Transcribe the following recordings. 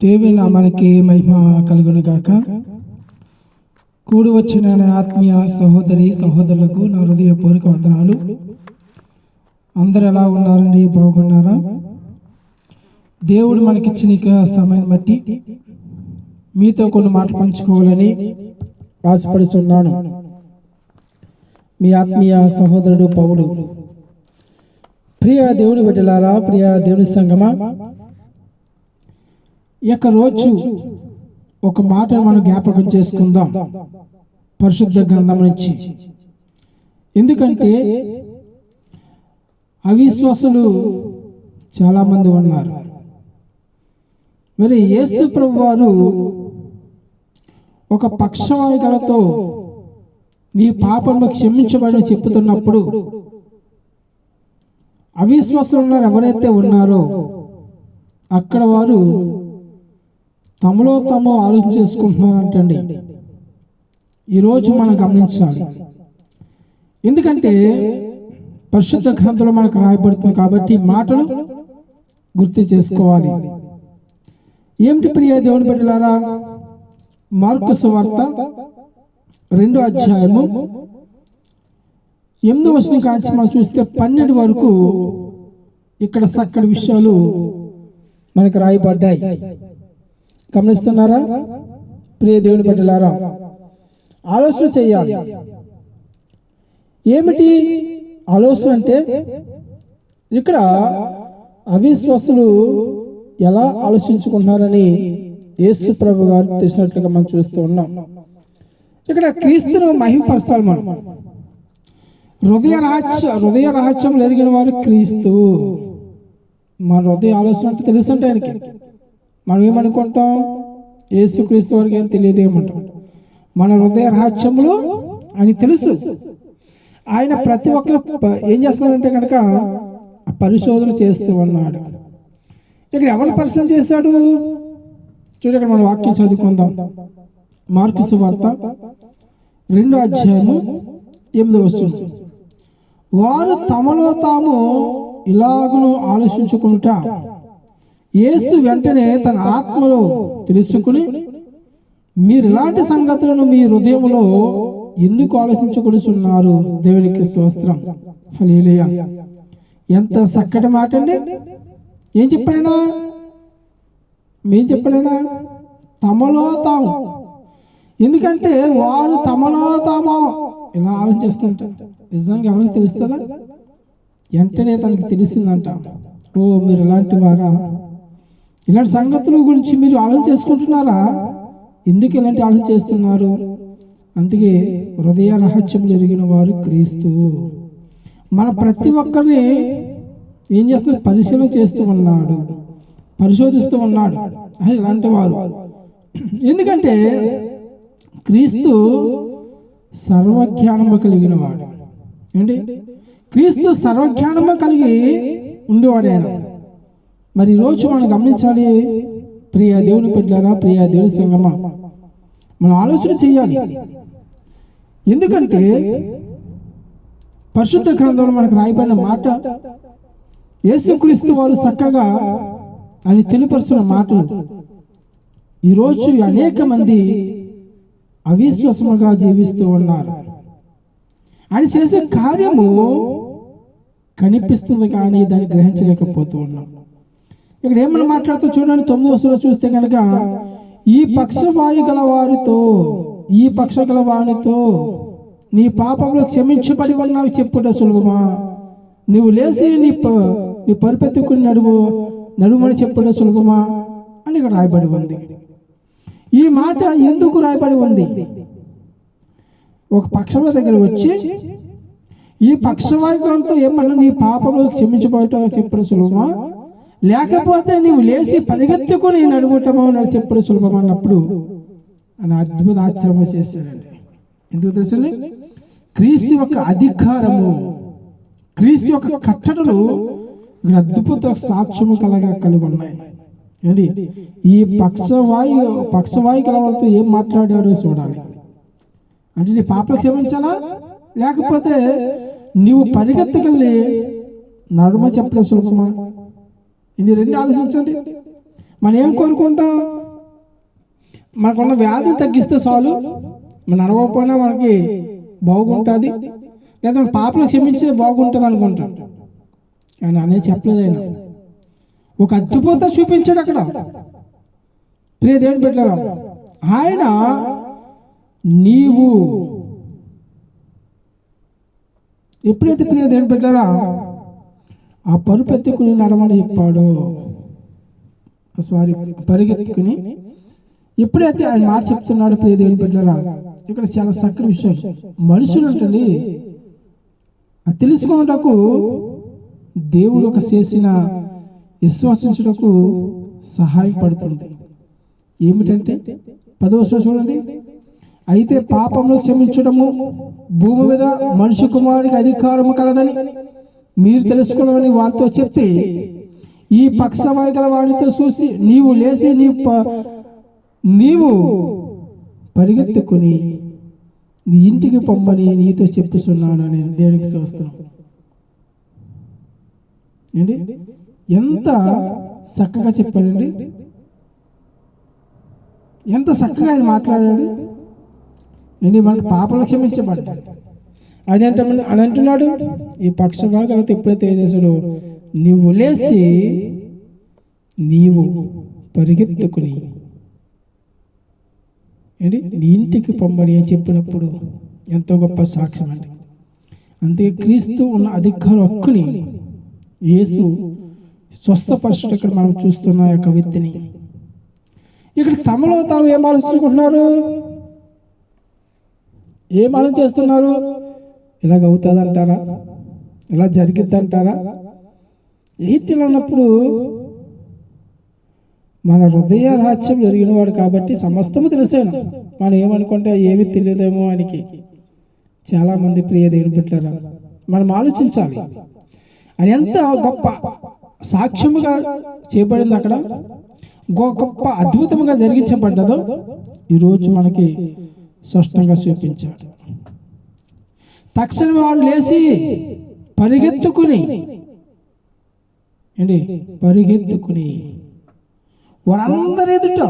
దేవి నామానికి మహిమ కలుగును గాక కూడి వచ్చిన ఆత్మీయ సహోదరి సహోదరులకు నా హృదయపూర్వక వందనాలు. అందరు ఎలా ఉన్నారండి? బాగున్నారా? దేవుడు మనకిచ్చిన సమయం బట్టి మీతో కొన్ని మాట పంచుకోవాలని ఆశపడుతున్నాను మీ ఆత్మీయ సహోదరుడు పౌలు. ప్రియ దేవుని బిడ్డలారా ప్రియ దేవుని సంగమా యొక్క రోజు ఒక మాట మనం జ్ఞాపకం చేసుకుందాం. పరిశుద్ధ గ్రంథం నుంచి. ఎందుకంటే అవిశ్వాసులు చాలామంది ఉన్నారు. మరి యేసు ప్రభు వారు ఒక పక్షవాయుగలతో నీ పాపము క్షమించబడి చెప్తున్నప్పుడు అవిశ్వాసులు ఉన్నారు ఎవరైతే ఉన్నారో అక్కడ వారు తమలో తాము ఆలోచన చేసుకుంటున్నారంటండి. ఈరోజు మనం గమనించాలి. ఎందుకంటే పరిశుద్ధ గ్రంథంలో మనకు రాయబడుతుంది కాబట్టి మాటలు గుర్తు చేసుకోవాలి. ఏమిటి ప్రియ దేవుని బిడ్డలారా? మార్కు సువార్త రెండో అధ్యాయము ఎనిమిదో వచ్చిన కాంచి మనం చూస్తే పన్నెండు వరకు ఇక్కడ చక్కటి విషయాలు మనకు రాయబడ్డాయి. గమనిస్తున్నారా? ప్రియ దేవుని బిడ్డలారా ఆలోచన చేయాలి. ఏమిటి ఆలోచన అంటే ఇక్కడ అవిశ్వాసులు ఎలా ఆలోచించుకుంటున్నారని యేసు ప్రభు గారు తెలిసినట్లుగా మనం చూస్తూ ఉన్నాం. ఇక్కడ క్రీస్తును మహింపరచాలి మనం. హృదయ రహస్య హృదయ రహస్యం ఎరిగిన వారు క్రీస్తు. మన హృదయ ఆలోచన అంటే తెలుసు అంటే ఆయనకి. మనం ఏమనుకుంటాం యేసుక్రీస్తు వారికి ఏం తెలియదు ఏమంటాం? మన హృదయ రహస్యములు ఆయన తెలుసు. ఆయన ప్రతి ఒక్కరు ఏం చేస్తున్నాడంటే కనుక పరిశోధన చేస్తూ ఉన్నాడు. ఇక్కడ ఎవరు పరిశోధన చేశాడు? చూడండి మనం మన వాక్యం చదువుకుందాం. మార్కు సువార్త రెండో అధ్యాయము ఎనిమిదో వస్తుంది వారు తమలో తాము ఇలాగును ఆలోచించుకుంటా యేసు వెంటనే తన ఆత్మలో తెలుసుకుని మీరు ఇలాంటి సంగతులను మీ హృదయంలో ఎందుకు ఆలోచించుకొనిస్తున్నారు దేవునికి స్వస్త్రం హలేలుయ ఎంత చక్కటి మాట అండి. ఏం చెప్పాడైనా? మేం చెప్పలేనా తమలో తాము. ఎందుకంటే వారు తమలో తాము. ఇలా ఆలోచిస్తుంట నిజంగా ఎవరికి తెలుస్తుందా? వెంటనే తనకి తెలిసిందంట. ఓ మీరు ఇలాంటి వారా? ఇలాంటి సంగతుల గురించి మీరు ఆలోచన చేసుకుంటున్నారా? ఎందుకు ఇలాంటి ఆలోచన చేస్తున్నారు? అందుకే హృదయ రహస్యం జరిగిన వారు క్రీస్తు. మన ప్రతి ఒక్కరిని ఏం చేస్తున్నారు పరిశీలన చేస్తూ ఉన్నాడు. పరిశోధిస్తూ ఉన్నాడు. అని ఇలాంటి వారు. ఎందుకంటే క్రీస్తు సర్వజ్ఞానము కలిగిన వాడు. ఏంటి? క్రీస్తు సర్వజ్ఞానము కలిగి ఉండేవాడు ఆయన మరి ఈరోజు మనం గమనించాలి ప్రియ దేవుని పెట్టారా ప్రియ దేవుని సంగమ. మనం ఆలోచన చేయాలి. ఎందుకంటే పరిశుద్ధ గ్రంథంలో మనకు రాయబడిన మాట యేసుక్రీస్తు వారు చక్కగా అని తెలియపరుస్తున్న మాటలు. ఈరోజు అనేక మంది అవిశ్వాసముగా జీవిస్తూ ఉన్నారు. ఆయన చేసే కార్యము కనిపిస్తుంది కానీ దాన్ని గ్రహించలేకపోతూ ఉన్నాం. ఇక్కడ ఏమని మాట్లాడుతూ చూడండి తొమ్మిది వస్తువులు చూస్తే కనుక ఈ పక్షవాయు గల వారితో ఈ పక్ష గల వారితో నీ పాపంలో క్షమించబడి ఉన్నావు చెప్పుట సులభమా? నువ్వు లేచి నీ ప నీ పరిపెత్తుకుని నడువు నడుమని చెప్పుట సులభమా? అని ఇక్కడ రాయబడి ఉంది. ఈ మాట ఎందుకు రాయబడి ఉంది? ఒక పక్షం దగ్గర వచ్చి ఈ పక్షవాయుగంతో ఏమన్నా నీ పాపంలో క్షమించబడి చెప్పడం సులభమా? లేకపోతే నీవు లేచి పరిగెత్తుకుని నడుగుటమో నడు సులభం అన్నప్పుడు అని అద్భుత ఆశ్చర్యం చేశాడండి. ఎందుకు తెలుసండి? క్రీస్తు యొక్క అధికారము క్రీస్తు యొక్క కట్టడలు ఇక్కడ అద్భుత సాక్ష్యము కలగా కలిగి ఉన్నాయి. ఏంటి ఈ పక్షవాయు పక్షవాయు కలవారితో ఏం మాట్లాడాడో చూడాలి. అంటే నీ పాప క్షమించాలా? లేకపోతే నీవు పరిగెత్తకెళ్ళి నడుమ చెప్పడం సులభమా? ఇది రెండు ఆలోచించండి. మనం ఏం కోరుకుంటాం? మనకున్న వ్యాధి తగ్గిస్తే చాలు. మనం అడగకపోయినా మనకి బాగుంటుంది. లేదా మన పాపలు క్షమించే బాగుంటుంది అనుకుంటాం. కానీ అనేది చెప్పలేదు ఆయన. ఒక అద్భుత చూపించాడు అక్కడ. ప్రియ దేవుని పెట్టారా ఆయన నీవు ఎప్పుడైతే ప్రియ దేవుని పెట్టారా ఆ పరుపెత్తుకుని నడమని చెప్పాడు. సారీ పరిగెత్తుకుని ఎప్పుడైతే ఆయన మాట చెప్తున్నాడు ప్రియ దేవుని పెట్టారా ఇక్కడ చాలా చక్కటి విషయం. మనుషులు ఉంటుంది అది తెలుసుకున్నటకు దేవుడు ఒక చేసిన విశ్వసించుటకు సహాయపడుతుంది ఏమిటంటే పదవ చూడండి. అయితే పాపంలో క్షమించడము భూమి మీద మనిషి కుమారుడికి అధికారము కలదని మీరు తెలుసుకున్నామని వారితో చెప్పి ఈ పక్షవాయు గల వాడితో చూసి నీవు లేచి నీ నీవు పరిగెత్తుకుని నీ ఇంటికి పంపని నీతో చెప్పుతున్నాను నేను దేవునికి చూస్తున్నాను ఏంటి? ఎంత చక్కగా చెప్పాడండి? ఎంత చక్కగా ఆయన మాట్లాడాడు? ఏంటి? మనకి పాపలు క్షమించబడ్డాడు అని అంట అని అంటున్నాడు. ఈ పక్షభాగాలతో ఎప్పుడైతే ఏం చేశాడు నీవు లేచి నీవు పరిగెత్తుకుని ఏంటి? నీ ఇంటికి పొమ్మడి అని చెప్పినప్పుడు ఎంతో గొప్ప సాక్ష్యం అండి. అందుకే క్రీస్తు ఉన్న అధికారం హక్కుని యేసు స్వస్థపరచుట ఇక్కడ మనం చూస్తున్న యొక్క వ్యక్తిని. ఇక్కడ తమలో తాము ఏం ఆలోచించుకుంటున్నారు? ఏం ఆలోచిస్తున్నారు ఇలాగ అవుతుంది అంటారా ఇలా జరిగిద్ది అంటారా ఎయిర్టెల్ అన్నప్పుడు మన హృదయ రహస్యం జరిగినవాడు కాబట్టి సమస్తము తెలిసాను. మనం ఏమనుకుంటే ఏమి తెలియదేమో ఆయనకి. చాలామంది ప్రియ దేవుని పెట్టారు మనం ఆలోచించాలి. అది ఎంత గొప్ప సాక్ష్యముగా చేయబడింది అక్కడ? గొ- గొప్ప అద్భుతముగా జరిగించబడ్డదో ఈరోజు మనకి స్పష్టంగా చూపించాడు. తక్షణం వాడు లేచి పరిగెత్తుకుని. ఏంటి? పరిగెత్తుకుని. వారందరి ఎదుట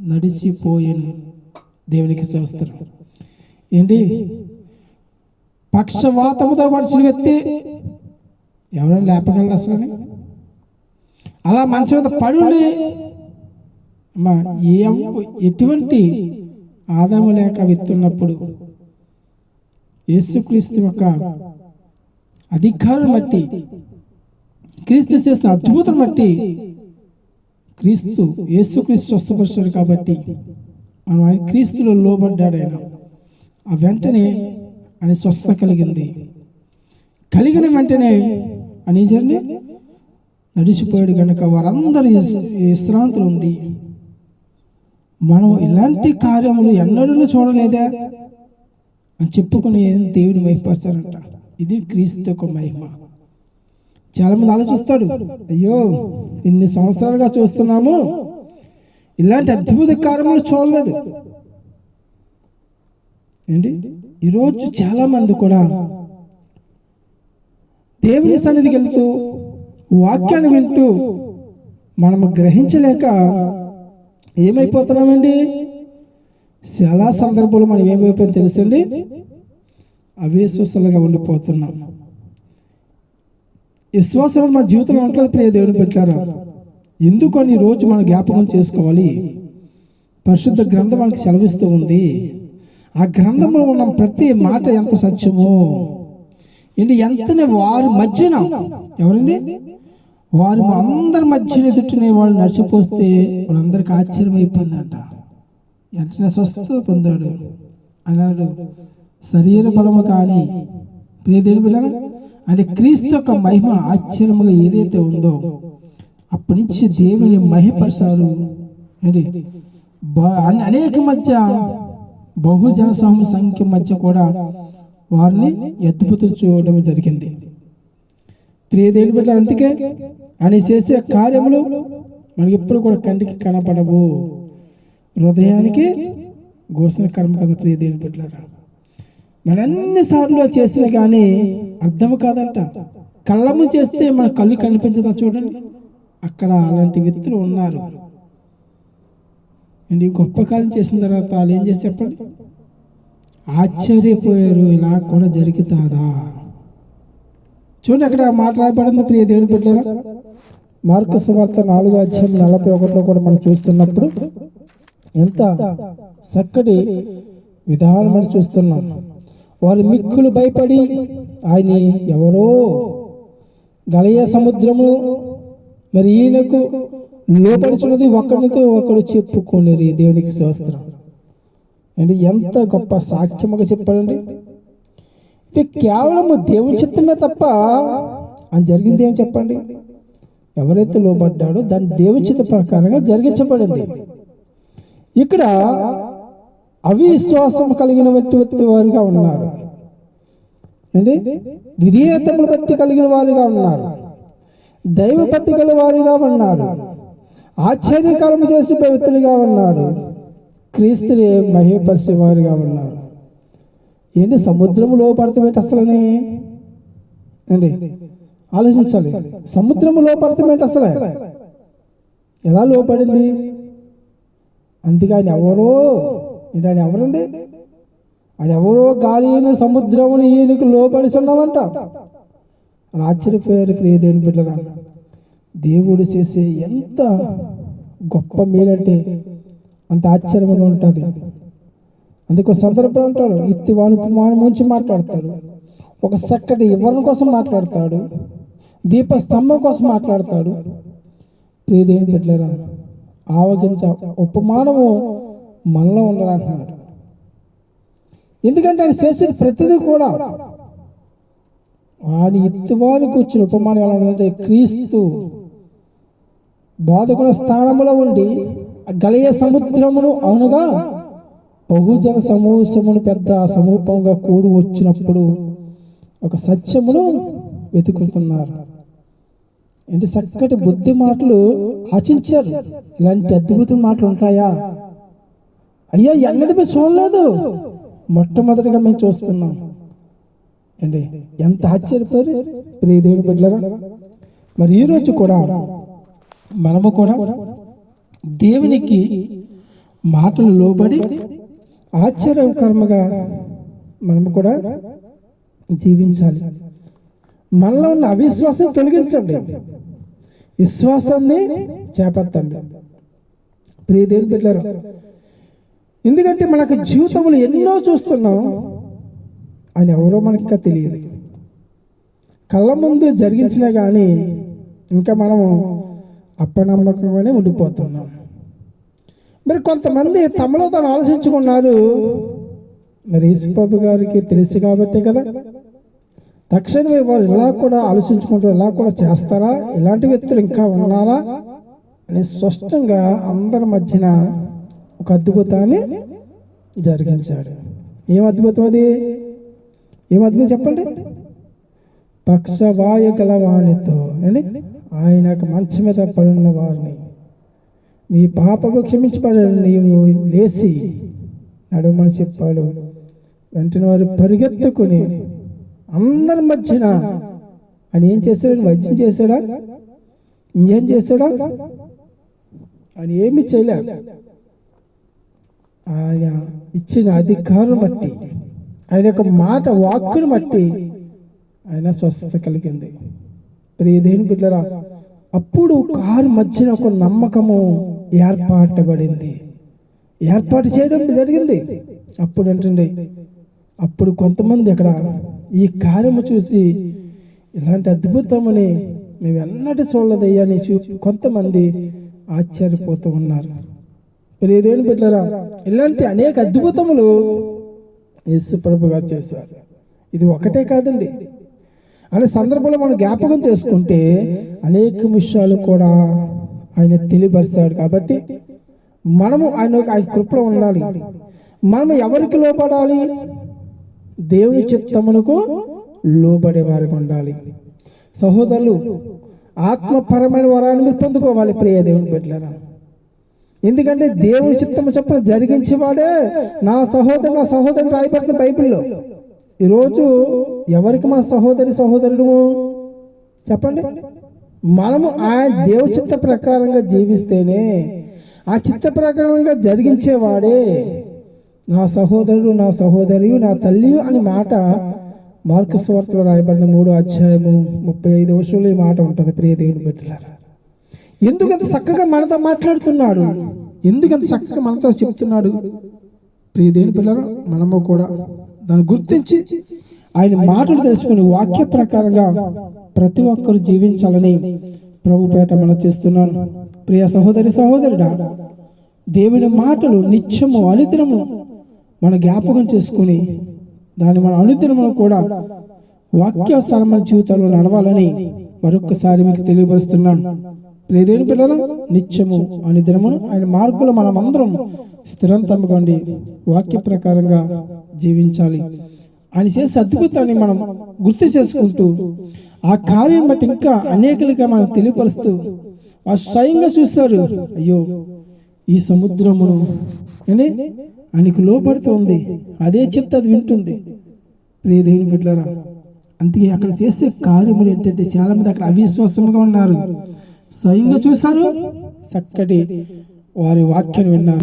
నడిచిపోయాను దేవునికి శాస్త్రం ఏంటి? పక్షవాతముతో పడిచిన వ్యక్తి ఎవరైనా లేపగలరు అసలు? అలా మంచి మీద పడుండి అమ్మా ఏ ఎటువంటి ఆదాము లేక విత్తున్నప్పుడు యేసుక్రీస్తు యొక్క అధికారం బట్టి క్రీస్తు చేసిన అద్భుతం బట్టి క్రీస్తు యేసుక్రీస్తు స్వస్థపరిచాడు కాబట్టి మనం ఆయన క్రీస్తులో లోబడ్డాడు ఆయన. ఆ వెంటనే ఆయన స్వస్థత కలిగింది. కలిగిన వెంటనే అని జరిగి నడిచిపోయాడు కనుక వారందరూ విశ్రాంతులు ఉంది. మనం ఇలాంటి కార్యములు ఎన్నడూ చూడలేదా. అని చెప్పుకుని దేవుని మహిపరుస్తారంట ఇది క్రీస్తు యొక్క మహిమ. చాలా మంది ఆలోచిస్తాడు అయ్యో ఇన్ని సంవత్సరాలుగా చూస్తున్నాము ఇలాంటి అద్భుత కార్యములు చూడలేదు. ఏంటి? ఈరోజు చాలా మంది కూడా దేవుని సన్నిధికి వెళ్తూ వాక్యాన్ని వింటూ మనము గ్రహించలేక ఏమైపోతున్నామండి? చాలా సందర్భాలు మనం ఏమైపోయింది తెలుసండి అవిశ్వాసాలుగా ఉండిపోతున్నాం. విశ్వాసం మన జీవితంలో ఉంటుంది ప్రియ దేవుని పెట్టారు ఎందుకని రోజు మనం జ్ఞాపకం చేసుకోవాలి. పరిశుద్ధ గ్రంథం మనకి సెలవిస్తూ ఉంది. ఆ గ్రంథంలో ఉన్న ప్రతి మాట ఎంత సత్యమో? ఏంటి ఎంతనే వారి మధ్యన? ఎవరండి? వారి అందరి మధ్యన ఎదుటినే వాళ్ళు నడిచిపోస్తే వాళ్ళందరికీ ఆశ్చర్యం అయిపోయిందంట వెంటనే స్వస్థత పొందాడు. అన్నాడు శరీర బలము కానీ ప్రియదేవుని పిల్లలు అంటే క్రీస్తు యొక్క మహిమ ఆశ్చర్యముగా ఏదైతే ఉందో అప్పటి నుంచి దేవుని మహిపరిచారు. ఏంటి? బ- అనేక మధ్య బహుజన సమూహ సంఖ్య మధ్య కూడా వారిని అద్భుతం చూడడం జరిగింది. ప్రియదేవుని బిడ్డ అందుకే ఆయన చేసే కార్యములు మనకి ఎప్పుడు కూడా కంటికి కనపడవు. హృదయానికి గోసిన కర్మ కదా ప్రియదేవుని బిడ్డలారా? మన అన్ని చేసినా కానీ అర్థం కాదంట. కళ్ళము చేస్తే మన కళ్ళు కనిపించదా చూడండి. అక్కడ అలాంటి వ్యక్తులు ఉన్నారు. అండ్ ఈ గొప్ప కార్యం చేసిన తర్వాత వాళ్ళు ఏం చేసి చెప్పండి? ఆశ్చర్యపోయారు. ఇలా కూడా జరుగుతుందా? చూడండి అక్కడ మాట రాయబడింది ప్రియ దేవుని బిడ్డరా మార్కు సువార్త నాలుగో అధ్యాయం నలభై ఒకటిలో కూడా మనం చూస్తున్నప్పుడు ఎంత చక్కటి విధానం మనం చూస్తున్నాం. వారు మిక్కులు భయపడి ఆయన ఎవరో? గలయ సముద్రము మరి ఈయనకు లోపడుచున్నది ఒకరితో ఒకడు చెప్పుకోలేరు దేవునికి శాస్త్రం అంటే ఎంత గొప్ప సాక్ష్యముగా చెప్పాడండి. ఇది కేవలము దేవుని చిత్తమే తప్ప అని జరిగింది ఏం చెప్పండి? ఎవరైతే లోబడ్డాడో దాని దేవుని చిత్త ప్రకారంగా జరిగించబడింది. ఇక్కడ అవిశ్వాసం కలిగిన వారిగా ఉన్నారు. ఏంటి? విధేయతను బట్టి కలిగిన వారుగా ఉన్నారు. దైవభక్తి గల వారిగా ఉన్నారు. ఆశ్చర్యకరము చేసి పవిత్రులుగా ఉన్నారు. క్రీస్తుని మహిపరిచే వారిగా ఉన్నారు. ఏంటి? సముద్రము లోపడతాం ఏంటి అండి ఆలోచించాలి. సముద్రము లోపడతాం అసలే? ఎలా లోపడింది? అందుకే ఆయన ఎవరో ఏంటి ఆయన ఎవరండి? ఆయన ఎవరో గాలిని సముద్రముని ఈయనకు లోపడి ఉన్నామంట అలా ఆశ్చర్యపోయారు ప్రియదేవుని బిడ్డరా. దేవుడు చేసే ఎంత గొప్ప మేలంటే అంత ఆశ్చర్యంగా ఉంటుంది. అందుకు సందర్భం అంటాడు ఇత్తి వాని ఉపమానం మాట్లాడతాడు. ఒక చక్కటి ఇవ్వడం కోసం మాట్లాడతాడు. దీప స్తంభం కోసం మాట్లాడతాడు. ప్రియదేవుని బిడ్డరా ఆవగించ ఉపమానము మనలో ఉండాలంటున్నాడు ఎందుకంటే ఆయన చేసిన ప్రతిదీ కూడా ఆయన ఇత్తువానికి వచ్చిన ఉపమానం ఎలా ఉందంటే క్రీస్తు బాధకుల స్థానంలో ఉండి గలయ సముద్రమును అవునుగా బహుజన సమూహమును పెద్ద సమూహంగా కూడి వచ్చినప్పుడు ఒక సత్యమును వెతుకుతున్నారు. ఏంటి చక్కటి బుద్ధి మాటలు ఆశించారు. ఇలాంటి అద్భుతమైన మాటలు ఉంటాయా? అయ్యా ఎన్నటి చూడలేదు. మొట్టమొదటిగా మేము చూస్తున్నాం. ఏంటి? ఎంత ఆశ్చర్యపోయి ప్రియదేవుని బిడ్డలరా. మరి ఈరోజు కూడా మనము కూడా దేవునికి మాటలు లోబడి ఆశ్చర్యకరముగా మనము కూడా జీవించాలి. మనలో ఉన్న అవిశ్వాసం తొలగించండి. విశ్వాసాన్ని చేపట్టండి. ప్రియ దేవుని ఎందుకంటే మనకు జీవితంలో ఎన్నో చూస్తున్నాం అని ఎవరో మనకి ఇంకా తెలియదు. కళ్ళ ముందు జరిగించినా కానీ ఇంకా మనము అప్పనమ్మకంగానే ఉండిపోతున్నాం. మరి కొంతమంది తమలో తాను ఆలోచించుకున్నారు మరి యేసుబాబు గారికి తెలుసు కాబట్టే కదా తక్షణమే వారు ఇలా కూడా ఆలోచించుకుంటారు ఇలా కూడా చేస్తారా? ఇలాంటి వ్యక్తులు ఇంకా ఉన్నారా? అని స్పష్టంగా అందరి మధ్యన ఒక అద్భుతాన్ని జరిగించాడు. ఏం అద్భుతం అది? ఏం అద్భుతం చెప్పండి. పక్షవాయు గల వాణితో అని ఆయనకు మంచం మీద పడున్న వారిని. నీ పాపకు క్షమించబడని నీవు లేచి నడుమని చెప్పాడు. వెంటనే వారు పరిగెత్తుకుని అందరి మధ్యన ఆయన ఏం చేశాడు వైద్యం చేశాడా ఇంజన్ చేశాడా ఆయన ఏమి చేయలే. ఆయన ఇచ్చిన అధికారం బట్టి ఆయన యొక్క మాట వాక్కును బట్టి ఆయన స్వస్థత కలిగింది. ప్రియదేని బిడ్డరా అప్పుడు కారు మధ్యన ఒక నమ్మకము ఏర్పాటబడింది. ఏర్పాటు చేయడం జరిగింది. అప్పుడు అంటుండే అప్పుడు కొంతమంది అక్కడ ఈ కార్యము చూసి ఇలాంటి అద్భుతమని మేము ఎన్నటి చూడలేదయ్యా అని చూపి కొంతమంది ఆశ్చర్యపోతూ ఉన్నారు. ప్రియదేని బిడ్డరా ఇలాంటి అనేక అద్భుతములు యేసు ప్రభు చేశారు. ఇది ఒకటే కాదండి. అనే సందర్భంలో మనం జ్ఞాపకం చేసుకుంటే అనేక విషయాలు కూడా ఆయన తెలియపరిచాడు కాబట్టి మనము ఆయన ఆయన కృపలో ఉండాలి. మనము ఎవరికి లోపడాలి దేవుని చిత్తమునకు లోబడే వారికి ఉండాలి. సహోదరులు ఆత్మపరమైన వరాన్ని మీరు పొందుకోవాలి ప్రియ దేవుని బిడ్డలరా. ఎందుకంటే దేవుని చిత్తము చెప్పిన జరిగించేవాడే నా సహోదరు నా సహోదరుడు రాయబడుతుంది బైబిల్లో. ఈరోజు ఎవరికి మన సహోదరి సహోదరుడు చెప్పండి. మనము ఆయన దేవుడి చిత్త ప్రకారంగా జీవిస్తేనే ఆ చిత్త ప్రకారంగా జరిగించేవాడే. నా సహోదరుడు నా సహోదరి నా తల్లి అని మాట మార్కు స్వార్థలో రాయబడిన మూడో అధ్యాయము ముప్పై ఐదు వర్షంలో ఈ మాట ఉంటుంది. ప్రియ దేవుని బిడ్డలారా ఎందుకంత చక్కగా మనతో మాట్లాడుతున్నాడు? ఎందుకంత చక్కగా మనతో చెప్తున్నాడు? ప్రియ దేవుని పిల్లలు మనము కూడా దాన్ని గుర్తించి ఆయన మాటలు తెలుసుకుని వాక్య ప్రకారంగా ప్రతి ఒక్కరు జీవించాలని ప్రభు పేట మనం చేస్తున్నాను. ప్రియ సహోదరి సహోదరుడా దేవుని మాటలు నిత్యము అనుదినము మన జ్ఞాపకం చేసుకుని దాన్ని మన అనుదినము కూడా వాక్యానుసారమైన జీవితంలో నడవాలని మరొకసారి మీకు తెలియపరుస్తున్నాను. ప్రేదేని పిల్లలు నిత్యము అనుదినమును ఆయన మార్గులు మనమందరం స్థిరంతమ్మకండి వాక్య ప్రకారంగా జీవించాలి. ఆయన చేసే అద్భుతాన్ని మనం గుర్తు చేసుకుంటూ ఆ కార్యం బట్టి ఇంకా అనేకలుగా మనం తెలియపరుస్తూ ఆ స్వయంగా చూస్తారు అయ్యో ఈ సముద్రమును అని ఆయనకు లోపడుతోంది అదే చెప్తే అది వింటుంది. ప్రియ దేవుని బిడ్డలారా అందుకే అక్కడ చేసే కార్యములు ఏంటంటే చాలా మంది అక్కడ అవిశ్వాసంగా ఉన్నారు. స్వయంగా చూశారు చక్కటి వారి వాక్యం విన్నారు.